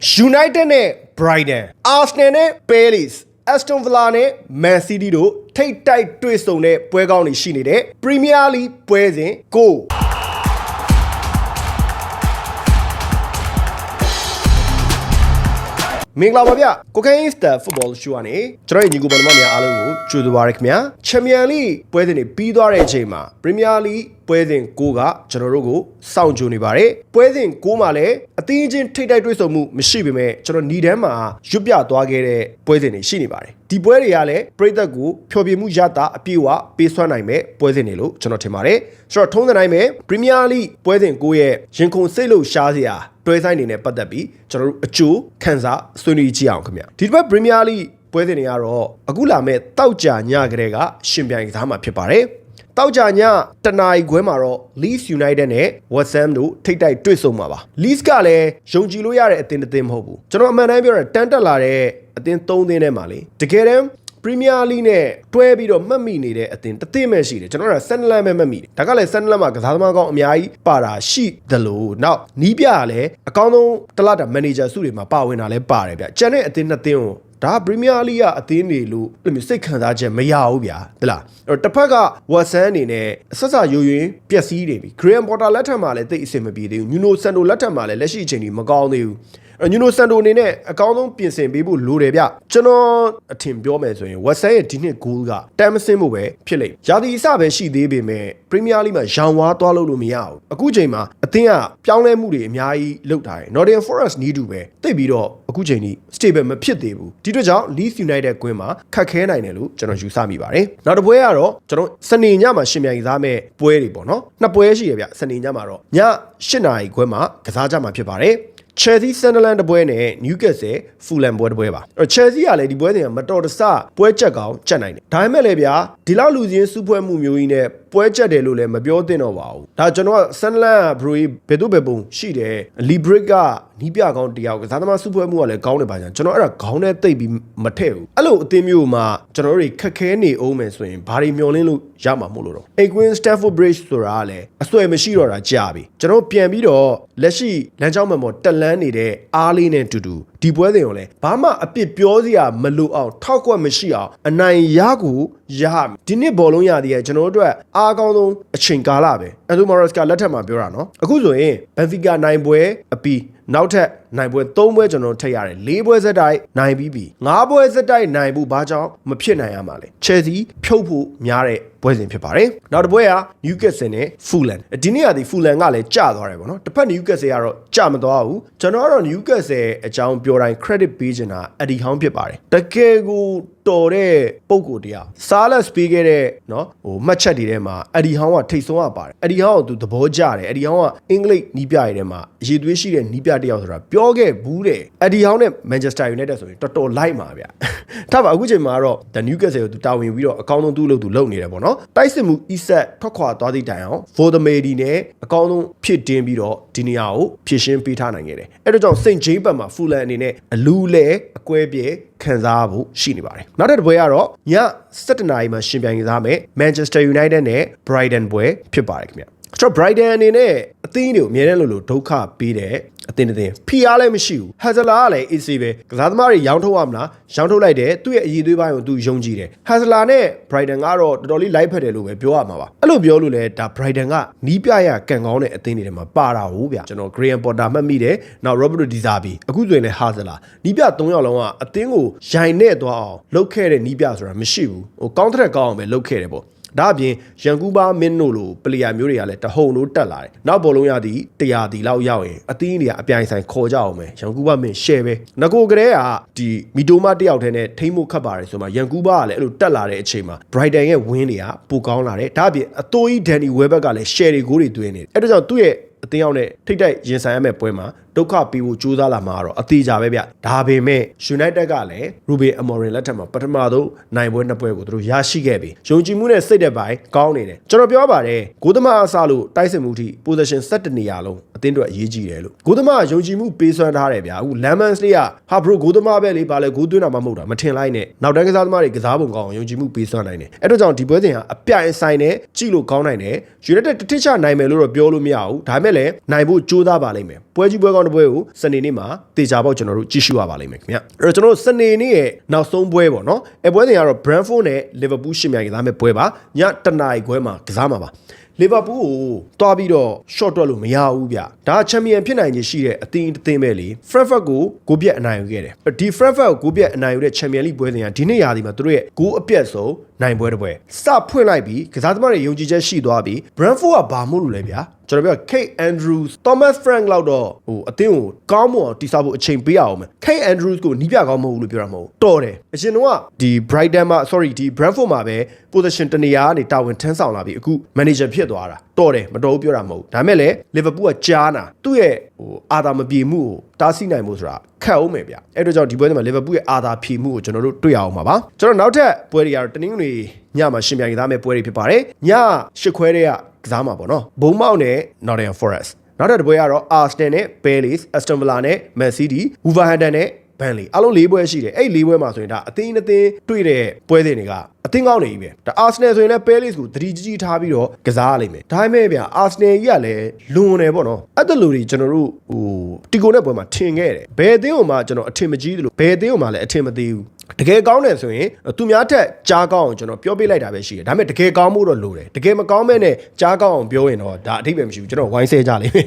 United နဲ့ Brighton Arsenal နဲ့ Palace Aston Villa နဲ့ Man City တို့ထိတ်တိုက်တွေ့ဆုံတဲ့ပွဲကောင်းတွေရှိနေတဲ့ Premier League ပွဲစဉ်ကို မင်္ဂလာပါဗျကိုကိုင်းစတာဖုတ်ဘောရှိုးကနေကျွန်တော်ရဲ့ညီကိုပေါ်မများအားလုံးကိုကြိုဆိုပါရခင်ဗျာချန်ပီယံလိပွဲစဉ်တွေပြီးသွားတဲ့အချိန်မှာပရီးမီးယားလိပွဲစဉ်6ကကျွန်တော်တို့ကိုစောင့်ကြိုနေပါတယ်ပွဲစဉ်6မှာလည်းအသင်းချင်းထိတ်တိုက်တွေ့ဆုံမှုမရှိပေမဲ့ကျွန်တော်ညီတန်းမှာရွတ်ပြသွားခဲ့တဲ့ပွဲစဉ်တွေရှိနေပါတယ်ဒီပွဲတွေကလည်းပြည်သက်ကိုဖျော်ဖြေမှုရတာအပြည့်အဝပေးစွမ်းနိုင်မဲ့ပွဲစဉ်တွေလို့ကျွန်တော်ထင်ပါတယ်ဆိုတော့ထုံးတဲ့တိုင်းပဲပရီးမီးယားလိပွဲစဉ်6ရဲ့ရင်ခုန်စိတ်လို့ရှားစရာ တွဲဆိုင်နေနဲ့ပတ်သက်ပြီးကျွန်တော်တို့အကျိုးခံစားဆွေးနွေးကြည့်အောင်ခင်ဗျဒီတစ်ပတ်ပရီးမီးယားလိပွဲစဉ်တွေကတော့အခုလာမဲ့တောက်ကြညကလေးကရှင်ပြိုင်ကစားမှာဖြစ်ပါတယ်တောက်ကြညတနာရီခွဲမှာတော့ Leeds United နဲ့ West Ham တို့ထိတ်တိုက်တွေ့ဆုံမှာပါ Leeds ကလည်းယုံကြည်လို့ရတဲ့အသင်းတစ်သင်းမဟုတ်ဘူးကျွန်တော်အမှန်တမ်းပြောရတန်းတက်လာတဲ့အသင်း၃သင်းထဲမှာလေတကယ်တမ်း ပရီးမီးယားလိနဲ့တွဲပြီးတော့မှတ်မိနေတဲ့အသင်းတစ်သင်းပဲရှိတယ်ကျွန်တော်ကဆန်နလန်ပဲမှတ်မိတယ်ဒါကလည်းဆန်နလန်မှာကစားသမားကောင်းအများကြီးပါတာရှိသလိုနောက်နီးပြကလည်းအကောင်းဆုံးတလတာမန်နေဂျာစုတွေမှာပါဝင်တာလည်းပါတယ်ဗျကျန်တဲ့အသင်းနှစ်သင်းကိုဒါပရီးမီးယားလိကအသင်းတွေလို့အဲ့လိုမျိုးစိတ်ခံစားချက်မရဘူးဗျာဟလားအဲ့တော့တစ်ဖက်ကဝက်ဆန်အနေနဲ့ဆက်စရိုးရင်းပျက်စီးနေပြီဂရီယန်ပေါ်တာလက်ထက်မှာလည်းတိတ်အဆင်မပြေသေးဘူးညူနိုဆန်တိုလက်ထက်မှာလည်းလက်ရှိအချိန်ကြီးမကောင်းသေးဘူး ညူနိုဆန်တိုအနေနဲ့အကောင်းဆုံးပြင်ဆင်ပေးဖို့လိုတယ်ဗျကျွန်တော်အထင်ပြောမယ်ဆိုရင်ဝက်ဆန်ရဲ့ဒီနှစ်ဂိုးကတမ်မစင်းဖို့ပဲဖြစ်လိမ့်ရာသီအစပဲရှိသေးပေမဲ့ပရီးမီးယားလိမှာရောင်ဝါသွားလို့လို့မရဘူးအခုချိန်မှာအသင်းကပြောင်းလဲမှုတွေအများကြီးလုပ်ထားတယ် Nottingham Forest နီးတူပဲတိတ်ပြီးတော့အခုချိန်ကြီး stable မဖြစ်သေးဘူးဒီအတွက်ကြောင့် Leeds United ကွင်းမှာခက်ခဲနိုင်တယ်လို့ကျွန်တော်ယူဆမိပါတယ်နောက်တစ်ပွဲကတော့ကျွန်တော်စနေညမှာရှင်မြိုင်ကစားမဲ့ပွဲတွေပေါ့နော်နှစ်ပွဲရှိရဗျစနေညမှာတော့ည8နာရီခွဲမှာကစားကြမှာဖြစ်ပါတယ် Chelsea Sunderland တပွဲနဲ့ Newcastle Fulham ပွဲတပွဲပါအဲ့ Chelsea ကလည်းဒီပွဲစဉ်ကမတော်တဆပွဲချက်ကောင်ချက်နိုင်တယ်ဒါပေမဲ့လည်းဗျာဒီလောက်လူချင်းစုဖွဲ့မှုမျိုးကြီးနဲ့ပွဲချက်တယ်လို့လည်းမပြောသင့်တော့ပါဘူးဒါကျွန်တော်က Sunderland က Bro ဘယ်သူဘယ်ပုံရှိတယ် Lee Brick ကနီးပြကောင်းတယောက်ကစားသမားစုဖွဲ့မှုကလည်းကောင်းတယ်ပါညာကျွန်တော်အဲ့ဒါခေါင်းနဲ့တိတ်ပြီးမထည့်ဘူးအဲ့လိုအသင်းမျိုးမှာကျွန်တော်တို့ခက်ခဲနေအောင်မယ်ဆိုရင်ဘာတွေမျောလင်းလို့ရမှာမို့လို့တော့ Equin Stanford Bridge ဆိုတာကလည်းအစွဲမရှိတော့တာကြာပြီကျွန်တော်ပြန်ပြီးတော့လက်ရှိလမ်းကြောင်းမှမော်တက်လန်းနေတဲ့အားလေးနဲ့တူတူဒီပွဲစဉ်ကိုလည်းဘာမှအပြစ်ပြောစရာမလိုအောင်ထောက်ကွက်မရှိအောင်အနိုင်ရကိုရဒီနှစ်ဘောလုံးရသည်ရဲ့ကျွန်တော်တို့အတွက်အားကောင်းဆုံးအချိန်ကာလပဲအန်တိုမာရက်စ်ကလက်ထက်မှာပြောတာနော်အခုဆိုရင်ဘန်ဖီကာနိုင်ပွဲအပြီး နောက်ထပ်နိုင်ပွဲ၃ပွဲကျွန်တော်ထိတ်ရတယ်၄ပွဲစက်တိုက်နိုင်ပြီးပြီ၅ပွဲစက်တိုက်နိုင်ဖို့ဘာကြောင့်မဖြစ်နိုင်ရမှာလဲချယ်ဆီဖြုတ်ဖို့များတဲ့ပွဲစဉ်ဖြစ်ပါတယ်နောက်တစ်ပွဲက Newcastle နဲ့ Fulham ဒီနေ့ကဒီ Fulham ကလည်းကျသွားတယ်ပေါ့နော်တစ်ဖက် Newcastle ကတော့ကျမသွားဘူးကျွန်တော်ကတော့ Newcastle အကြောင်းပြောတိုင်း credit ပေးချင်တာအဒီဟောင်းဖြစ်ပါတယ်တကယ်ကို တော်တဲ့ပုံကိုတရားစားလက်ပေးခဲ့တဲ့เนาะဟိုမှတ်ချက်တွေထဲမှာအဒီဟောင်းကထိတ်ဆုံးရပါတယ်အဒီဟောင်းကသူသဘောကျတယ်အဒီဟောင်းကအင်္ဂလိပ်နီးပြရတဲ့မှာအရေးသွေးရှိတဲ့နီးပြတစ်ယောက်ဆိုတာပြောခဲ့ဘူးတယ်အဒီဟောင်းနဲ့ Manchester United ဆိုရင်တော်တော်လိုက်မှာဗျထားပါအခုချိန်မှာတော့ The Newcastle ကိုသူတာဝန်ပြီးတော့အကောင်းဆုံးသူ့လို့သူလုပ်နေတယ်ပေါ့နော်တိုက်စစ်မှု Isak ထွက်ခွာသွားသည့်တိုင်အောင် Vodemedi နဲ့အကောင်းဆုံးဖြစ်တင်းပြီးတော့ဒီနေရာကိုဖြည့်ရှင်းပေးထားနိုင်ခဲ့တယ်အဲ့ဒါကြောင့် St. James ဘက်မှာ Fulham အနေနဲ့အလူလဲအကွဲပြေခံစားဖို့ရှိနေပါတယ် နောက်တစ်ပွဲကတော့ည7:00နာရီမှာရှင်ပြိုင်ကစားမယ် Manchester United နဲ့ Brighton ပွဲဖြစ်ပါတယ်ခင်ဗျကျွန်တော် Brighton အနေနဲ့အသင်းတွေကိုအများနဲ့လို့လို့ဒုက္ခပေးတယ် အသင်းတစ်သင်းဖီအားလည်းမရှိဘူးဟက်ဇလာကလည်း AC ပဲကစားသမားတွေရောင်းထုတ်ရမလားရောင်းထုတ်လိုက်တယ်သူ့ရဲ့အည်သွေးပိုင်းကိုသူယုံကြည်တယ်ဟက်ဇလာနဲ့ Brighton ကတော့တော်တော်လေးလိုက်ဖက်တယ်လို့ပဲပြောရမှာပါအဲ့လိုပြောလို့လဲဒါ Brighton ကနီးပြရကန်ကောင်းတဲ့အသင်းတွေထဲမှာပါတာဟုတ်ဗျကျွန်တော် Graham Potter မှတ်မိတယ်နောက် Roberto Di Zerbi အခုဆိုရင်လည်းဟာဇလာနီးပြ၃ယောက်လုံးကအသင်းကိုရိုင်နဲ့သွားအောင်လှုပ်ခဲ့တဲ့နီးပြဆိုတာမရှိဘူးဟိုကောင်းတဲ့ကောင်းအောင်ပဲလှုပ်ခဲ့တယ်ပေါ့ ဒါအပြင်ရန်ကူးပါမင်းတို့လိုပလီယာမျိုးတွေကလည်းတဟုန်လို့တက်လာတယ်။နောက်ဘောလုံးရသည်100ဒီလောက်ရောက်ရင်အသင်းတွေကအပြိုင်ဆိုင်ခေါ်ကြအောင်မယ်။ရန်ကူးပါမင်း share ပဲ။ငကိုကလေးကဒီမီတိုမတယောက်တည်းနဲ့ထိမ့်မှုခတ်ပါတယ်ဆိုမှရန်ကူးပါကလည်းအဲ့လိုတက်လာတဲ့အချိန်မှာ Brighton ရဲ့ win တွေကပိုကောင်းလာတယ်။ဒါအပြင်အတိုးကြီး Danny Welbeck ကလည်း share တွေကိုတွေတွင်းနေတယ်။အဲ့ဒါကြောင့်သူ့ရဲ့အသင်းရောက်နဲ့ထိတ်တိုက်ရင်ဆိုင်ရမယ့်ပွဲမှာ ဒုက္ခပြီးဖို့ကြိုးစားလာမှာတော့အသေးကြပဲဗျဒါပေမဲ့ United ကလည်း Ruben Amorim လက်ထက်မှာပထမဆုံးနိုင်ပွဲနှစ်ပွဲကိုသူတို့ရရှိခဲ့ပြီယုံကြည်မှုနဲ့စိတ်သက်ပိုင်းကောင်းနေတယ်ကျွန်တော်ပြောပါတယ်ဂိုးသမားအစလို့တိုက်စစ်မှုထိ position 7နေရာလုံးအသင်းတို့အရေးကြီးတယ်လို့ဂိုးသမားယုံကြည်မှုပေးစွမ်းထားတယ်ဗျာအခု Lemons လေးကဟာဘရိုဂိုးသမားပဲလေဘာလဲဂိုးသွင်းတာမှမဟုတ်တာမထင်လိုက်နဲ့နောက်တန်းကစားသမားတွေကစားပုံကောင်းအောင်ယုံကြည်မှုပေးစွမ်းနိုင်တယ်အဲ့တော့ကြောင့်ဒီပွဲစဉ်ကအပြိုင်ဆိုင်နဲ့ကြည့်လို့ကောင်းနိုင်တယ် United တတိချနိုင်မယ်လို့တော့ပြောလို့မရဘူးဒါပေမဲ့လည်းနိုင်ဖို့ကြိုးစားပါလိမ့်မယ်ပွဲကြီးပွဲကောင်းတစ်ပွဲကိုစနေနေ့မှာတေချာပေါက်ကျွန်တော်တို့ကြည့်ရှုရပါလိမ့်မယ်ခင်ဗျအဲ့တော့ကျွန်တော်တို့စနေနေ့ရဲ့နောက်ဆုံးပွဲပေါ့နော်အဲပွဲစဉ်ကတော့ Brentford နဲ့ Liverpool ရှင်မြိုင်ကစားမဲ့ပွဲပါညတနာရီခွဲမှာကစားမှာပါ လီဗာပူးကိုတွားပြီးတော့ short တွက်လို့မရဘူးဗျဒါချန်ပီယံဖြစ်နိုင်ခြင်းရှိတဲ့အသင်းတစ်သင်းပဲလေ Frankfurt ကိုဂိုးပြတ်အနိုင်ယူခဲ့တယ်ဒီ Frankfurt ကိုဂိုးပြတ်အနိုင်ယူတဲ့ချန်ပီယံလိပွဲစဉ်ကဒီနှစ်ရာသီမှာသူတို့ရဲ့ဂိုးအပြတ်ဆုံးနိုင်ပွဲတစ်ပွဲစဖွင့်လိုက်ပြီးကစားသမားတွေယုံကြည်ချက်ရှိသွားပြီး Brentford ကဘာမို့လို့လဲဗျာကျွန်တော်ပြော Kate Andrews Thomas Frank လောက်တော့ဟိုအသင်းကိုကောင်းမွန်အောင်တိစောက်ဖို့အချိန်ပေးရအောင်မယ် Kate Andrews ကိုနီးပြကောင်းမဟုတ်ဘူးလို့ပြောတာမဟုတ်တော်တယ်အရင်တော့ဒီ Brighton မှာ sorry ဒီ Brentford မှာပဲ position တနေရာကနေတာဝန်ထမ်းဆောင်လာပြီးအခု manager ဖြစ်သွားတာတော်တယ်မတော်ဘူးပြောတာမဟုတ်ဒါပေမဲ့လည်း Liverpool ကကြားနာသူ့ရဲ့ဟိုအာသာမပြေမှုကိုတားဆီးနိုင်မှုဆိုတာခက်အောင်မယ်ဗျအဲ့တော့ကြောင့်ဒီပွဲမှာ Liverpool ရဲ့အာသာဖြေမှုကိုကျွန်တော်တို့တွေ့ရအောင်ပါပါကျွန်တော်နောက်ထပ်ပွဲတွေကတော့တနင်္ဂနွေညမှာရှင်ပြိုင်ကစားမဲ့ပွဲတွေဖြစ်ပါတယ်ည၈ခွဲတည်းကကစားမှာပေါ့နော်ဘုံမောက်နဲ့ Nottingham Forest နောက်တစ်ပွဲကတော့ Arsenal နဲ့ Palace, Aston Villa နဲ့ Man City, Wolverhampton နဲ့ Burnley အားလုံး၄ပွဲရှိတယ်အဲ့၄ပွဲမှာဆိုရင်ဒါအသင်းအသင်းတွေ့တဲ့ပွဲစဉ်တွေက အသင်းကောင်းနေပြီပဲဒါ Arsenal ဆိုရင်လည်း Palace ကိုသတိကြီးကြီးထားပြီးတော့ကစားရလိမ့်မယ်ဒါပေမဲ့ဗျာ Arsenal ကြီးကလည်းလွန်တယ်ပေါ့နော်အဲ့ဒါလိုတွေကျွန်တော်တို့ဟိုတီကိုနဲ့ပွဲမှာထင်ခဲ့တယ်ဘယ်အသင်းကိုမှကျွန်တော်အထင်မကြီးသလိုဘယ်အသင်းကိုမှလည်းအထင်မသေးဘူးတကယ်ကောင်းတယ်ဆိုရင်သူများထက်ကြားကောင်းအောင်ကျွန်တော်ပြောပြလိုက်တာပဲရှိတယ်ဒါပေမဲ့တကယ်ကောင်းမှုတော့လိုတယ်တကယ်မကောင်းမဲ့နဲ့ကြားကောင်းအောင်ပြောရင်တော့ဒါအထိပ္ပယ်မရှိဘူးကျွန်တော်ဝိုင်းဆဲကြလိမ့်မယ်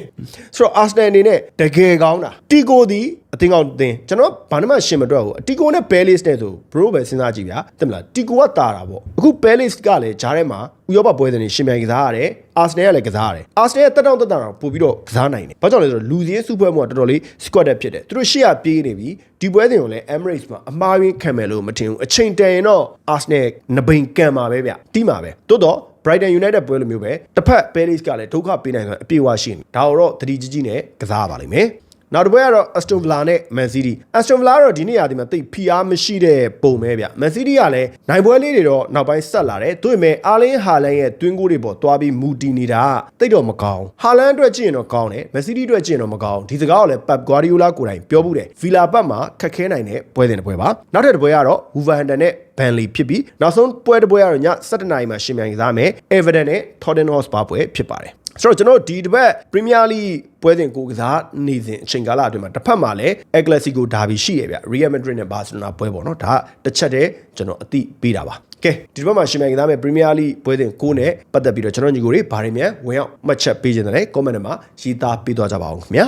ဆိုတော့ Arsenal အနေနဲ့တကယ်ကောင်းတာတီကိုဒီအသင်းကောင်းအသင်းကျွန်တော်ဘာမှရှင်းမတွက်ဘူးတီကိုနဲ့ Palace နဲ့ဆို bro ပဲစဉ်းစားကြည့်ဗျာသိမလားတီကိုကတာတာပေါ့အခု Palace ကလည်းဂျားထဲမှာဥရောပပွဲစဉ်တွေရှင်ပြိုင်ကစားရတယ်အာဆနယ်ကလည်းကစားရတယ်အာဆနယ်ကတက်တောင့်တက်တာတော့ပို့ပြီးတော့ကစားနိုင်တယ်ဘာကြောင့်လဲဆိုတော့လူစည်းစုပွဲမှုကတော်တော်လေး squad တက်ဖြစ်တယ်သူတို့ရှေ့ကပြေးနေပြီဒီပွဲစဉ်ကိုလည်း Emirates မှာအမှားရင်းခံမယ်လို့မထင်ဘူးအချိန်တန်ရင်တော့အာဆနယ်နဘိန်ကန်မှာပဲဗျတီးမှာပဲတိုးတော့ Brighton United ပွဲလိုမျိုးပဲတစ်ဖက် Palace ကလည်းဒုက္ခပေးနိုင်တယ်အပြေအဝရှိနေဒါတော့တတိကြီးကြီးနဲ့ကစားရပါလိမ့်မယ် နောက်တစ်ပွဲကတော့ Aston Villa နဲ့ Man City Aston Villa ကတော့ဒီနေ့ရာဒီမှာတိတ်ဖီအားမရှိတဲ့ပုံပဲဗျ Man City ကလည်းနိုင်ပွဲလေးတွေတော့နောက်ပိုင်းဆက်လာတယ်တို့ပေမဲ့အာလင်းဟာလန်ရဲ့တွင်းကိုတွေပေါ်သွားပြီးမူတည်နေတာတိတ်တော့မကောင်းဟာလန်အတွက်ကြည့်ရင်တော့ကောင်းတယ် Man City အတွက်ကြည့်ရင်တော့မကောင်းဒီစကားကိုလည်း Pep Guardiola ကိုယ်တိုင်ပြောဘူးတယ် Villa ဘက်မှာခက်ခဲနိုင်တဲ့ပွဲစဉ်တစ်ပွဲပါနောက်ထပ်တစ်ပွဲကတော့ Wolverhampton နဲ့ Burnley ဖြစ်ပြီးနောက်ဆုံးပွဲတစ်ပွဲကတော့ည7:00နာရီမှာရှင်မြိုင်ကစားမယ် Everton နဲ့ Tottenham Hotspur ပွဲဖြစ်ပါတယ် ဆိုတော့ကျွန်တော်ဒီတစ်ပတ် Premier League ပွဲစဉ်ကိုကစားနေစဉ်အချိန်ကာလအတွင်းမှာတစ်ဖက်မှာလည်း El Clasico Derby ရှိရဗျ Real Madrid နဲ့ Barcelona ပွဲပေါ့နော်ဒါတစ်ချက်တည်းကျွန်တော်အသိပေးတာပါကဲဒီတစ်ပတ်မှာရှင်မြိုင်ကစားမဲ့ Premier League ပွဲစဉ်ကိုနဲ့ပတ်သက်ပြီးတော့ကျွန်တော်ညီကိုတွေဗားရင်းမြန်ဝင်အောင်မှတ်ချက်ပေးခြင်းတယ် comment ထဲမှာရေးသားပေးသွားကြပါအောင်ခင်ဗျာ